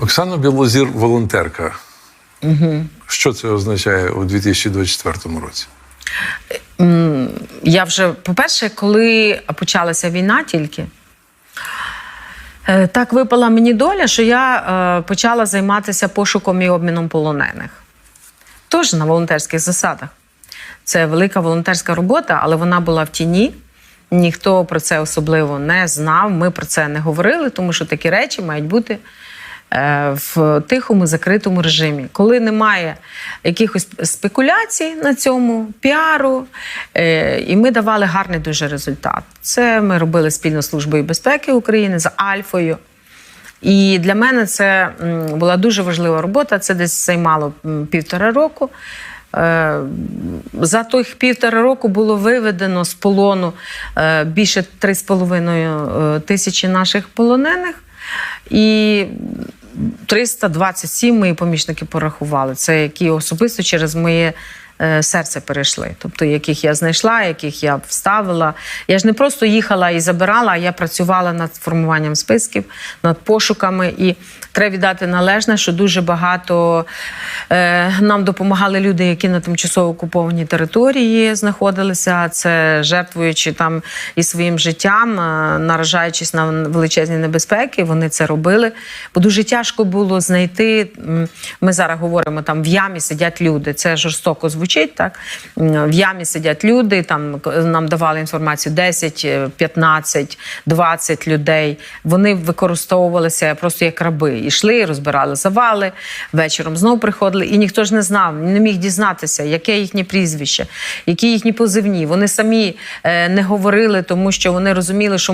Оксана Білозір волонтерка. Угу. Що це означає у 2024 році? Я вже, по-перше, коли почалася війна тільки, е, так випала мені доля, що я е, почала займатися пошуком і обміном полонених. Тож на волонтерських засадах. Це велика волонтерська робота, але вона була в тіні. Ніхто про це особливо не знав. Ми про це не говорили, тому що такі речі мають бути в тихому закритому режимі. Коли немає якихось спекуляцій на цьому, піару, е, і ми давали гарний дуже результат. Це ми робили спільно з Службою безпеки України з Альфою. І для мене це була дуже важлива робота. Це десь займало півтора року. Е, За тих півтора року було виведено з полону е, більше 3,5 е, тисячі наших полонених. І 327 мої помічники порахували. Це які особисто через моє серце перейшли. Тобто, яких я знайшла, яких я вставила. Я ж не просто їхала і забирала, а я працювала над формуванням списків, над пошуками. І треба віддати належне, що дуже багато е, нам допомагали люди, які на тимчасово окупованій території знаходилися. Це жертвуючи там і своїм життям, е, наражаючись на величезні небезпеки, вони це робили. Бо дуже тяжко було знайти. Ми зараз говоримо там в ямі сидять люди. Це жорстоко звучить. Так в ямі сидять люди. Там нам давали інформацію 10, е, 15, 20 людей. Вони використовувалися просто як раби. Ішли, розбирали завали. Вечором знов приходили, і ніхто ж не знав, не міг дізнатися, яке їхнє прізвище, які їхні позивні. Вони самі е, не говорили, тому що вони розуміли, що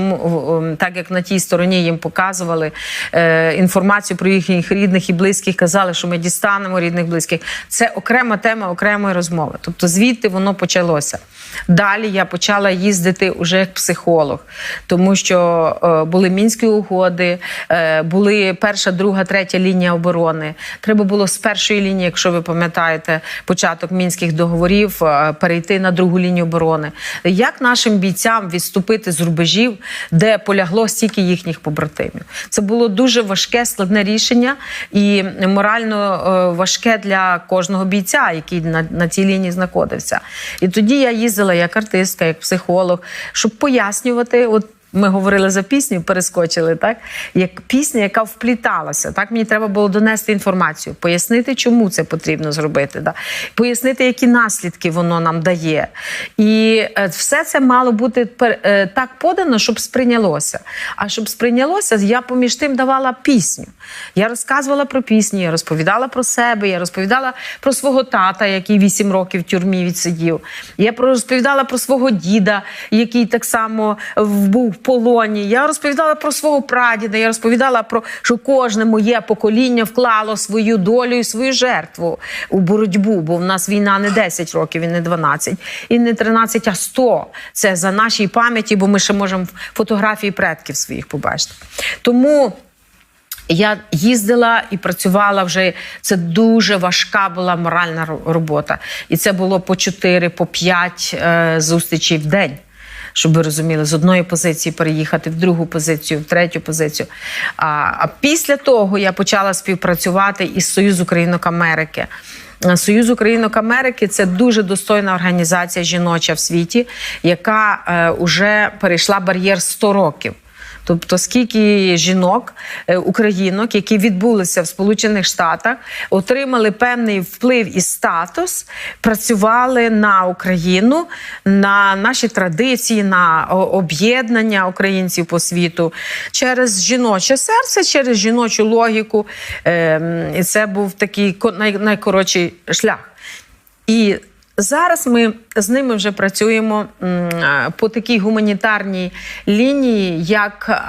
так як на тій стороні їм показували е, інформацію про їхніх рідних і близьких, казали, що ми дістанемо рідних близьких. Це окрема тема окремої розмови. Тобто звідти воно почалося. Далі я почала їздити уже як психолог, тому що е, були мінські угоди, е, були перша, друга, третя лінія оборони. Треба було з першої лінії, якщо ви пам'ятаєте, початок мінських договорів, е, перейти на другу лінію оборони. Як нашим бійцям відступити з рубежів, де полягло стільки їхніх побратимів? Це було дуже важке, складне рішення і морально важке для кожного бійця, який на, на цій лінії знаходився. І тоді я їздила як артистка, як психолог, щоб пояснювати. От ми говорили за пісню, перескочили, так? Як пісня, яка впліталася. Так мені треба було донести інформацію, пояснити, чому це потрібно зробити, да? пояснити, які наслідки воно нам дає. І е, все це мало бути е, так подано, щоб сприйнялося. А щоб сприйнялося, я поміж тим давала пісню. Я розказувала про пісню, я розповідала про себе, я розповідала про свого тата, який 8 років в тюрмі відсидів. Я розповідала про свого діда, який так само був полоні. Я розповідала про свого прадіда. Я розповідала про що кожне моє покоління вклало свою долю і свою жертву у боротьбу. Бо в нас війна не 10 років і не 12, і не 13, а 100. Це за нашій пам'яті, бо ми ще можемо фотографії предків своїх побачити. Тому. Я їздила і працювала вже. Це дуже важка була моральна робота. І це було по 4, по 5 е, зустрічей в день. Щоб ви розуміли, з одної позиції переїхати в другу позицію, в третю позицію. А, а після того я почала співпрацювати із Союз Українок Америки. Е, Союз Українок Америки це дуже достойна організація жіноча в світі, яка е, уже перейшла бар'єр 100 років. Тобто, скільки жінок, е, українок, які відбулися в Сполучених Штатах, отримали певний вплив і статус, працювали на Україну, на наші традиції, на об'єднання українців по світу через жіноче серце, через жіночу логіку. Ем, І це був такий ко- найкоротший шлях. І зараз ми з ними вже працюємо по такій гуманітарній лінії, як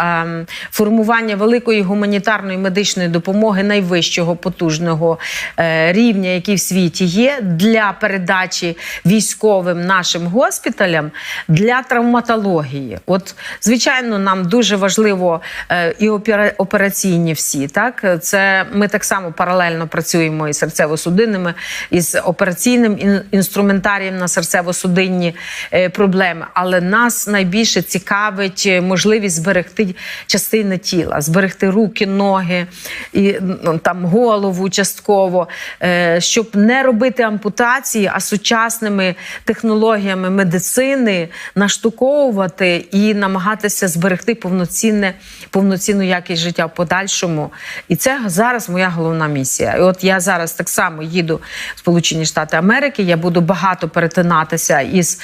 формування великої гуманітарної медичної допомоги найвищого потужного е, рівня, який в світі є, для передачі військовим нашим госпіталям для травматології. От, звичайно, нам дуже важливо е, і операційні всі. Так, це ми так само паралельно працюємо із серцево-судинними, із операційним ін- інструментом. Інструментарієм на серцево-судинні е, проблеми. Але нас найбільше цікавить е, можливість зберегти частини тіла, зберегти руки, ноги і ну, там голову частково, е, щоб не робити ампутації, а сучасними технологіями медицини наштуковувати і намагатися зберегти повноцінне, повноцінну якість життя в подальшому. І це зараз моя головна місія. І от я зараз так само їду в Сполучені Штати Америки. Я буду багато перетинатися із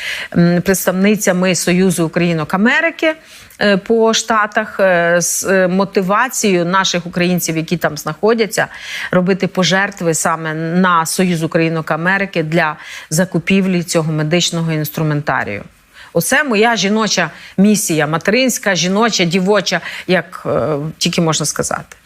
представницями Союзу Українок Америки е, по штатах е, з е, мотивацією наших українців, які там знаходяться, робити пожертви саме на Союз Українок Америки для закупівлі цього медичного інструментарію. Оце моя жіноча місія, материнська, жіноча, дівоча, як е, тільки можна сказати.